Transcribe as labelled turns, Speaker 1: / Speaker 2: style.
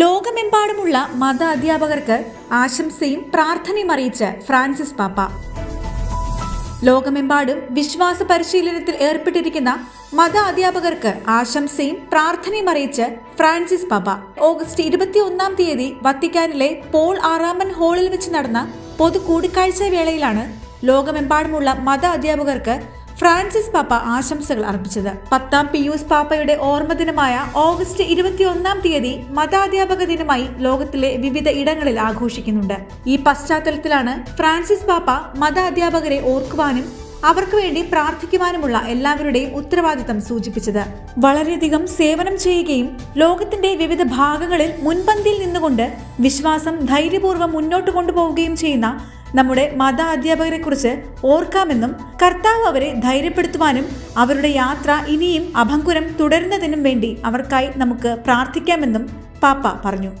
Speaker 1: ലോകമെമ്പാടുമുള്ള മത അധ്യാപകർക്ക് ആശംസയും പ്രാർത്ഥനയും അറിയിച്ച് ഫ്രാൻസിസ് പാപ്പ. ലോകമെമ്പാടും വിശ്വാസ പരിശീലനത്തിൽ ഏർപ്പെട്ടിരിക്കുന്ന മത അധ്യാപകർക്ക് ആശംസയും പ്രാർത്ഥനയും അറിയിച്ച് ഫ്രാൻസിസ് പാപ്പ. ഓഗസ്റ്റ് ഇരുപത്തിയൊന്നാം തീയതി വത്തിക്കാനിലെ പോൾ ആറാമൻ ഹാളിൽ വെച്ച് നടന്ന പൊതു കൂടിക്കാഴ്ച വേളയിലാണ് ലോകമെമ്പാടുമുള്ള മത അധ്യാപകർക്ക് ഫ്രാൻസിസ് പാപ്പ ആശംസകൾ അർപ്പിച്ചത്. പത്താം പിയൂസ് പാപ്പയുടെ ഓർമ്മദിനമായ ഓഗസ്റ്റ് ഇരുപത്തിയൊന്നാം തീയതി മതാധ്യാപക ദിനമായി ലോകത്തിലെ വിവിധ ഇടങ്ങളിൽ ആഘോഷിക്കുന്നുണ്ട്. ഈ പശ്ചാത്തലത്തിലാണ് ഫ്രാൻസിസ് പാപ്പ മത അധ്യാപകരെ ഓർക്കുവാനും അവർക്ക് വേണ്ടി പ്രാർത്ഥിക്കുവാനുമുള്ള എല്ലാവരുടെയും ഉത്തരവാദിത്തം സൂചിപ്പിച്ചത്. വളരെയധികം സേവനം ചെയ്യുകയും ലോകത്തിന്റെ വിവിധ ഭാഗങ്ങളിൽ മുൻപന്തിയിൽ നിന്നുകൊണ്ട് വിശ്വാസം ധൈര്യപൂർവം മുന്നോട്ട് കൊണ്ടുപോവുകയും ചെയ്യുന്ന നമ്മുടെ മത അധ്യാപകരെ കുറിച്ച് ഓർക്കാമെന്നും കർത്താവ് അവരെ ധൈര്യപ്പെടുത്തുവാനും അവരുടെ യാത്ര ഇനിയും അഭങ്കുരം തുടരുന്നതിനും വേണ്ടി അവർക്കായി നമുക്ക് പ്രാർത്ഥിക്കാമെന്നും പാപ്പ പറഞ്ഞു.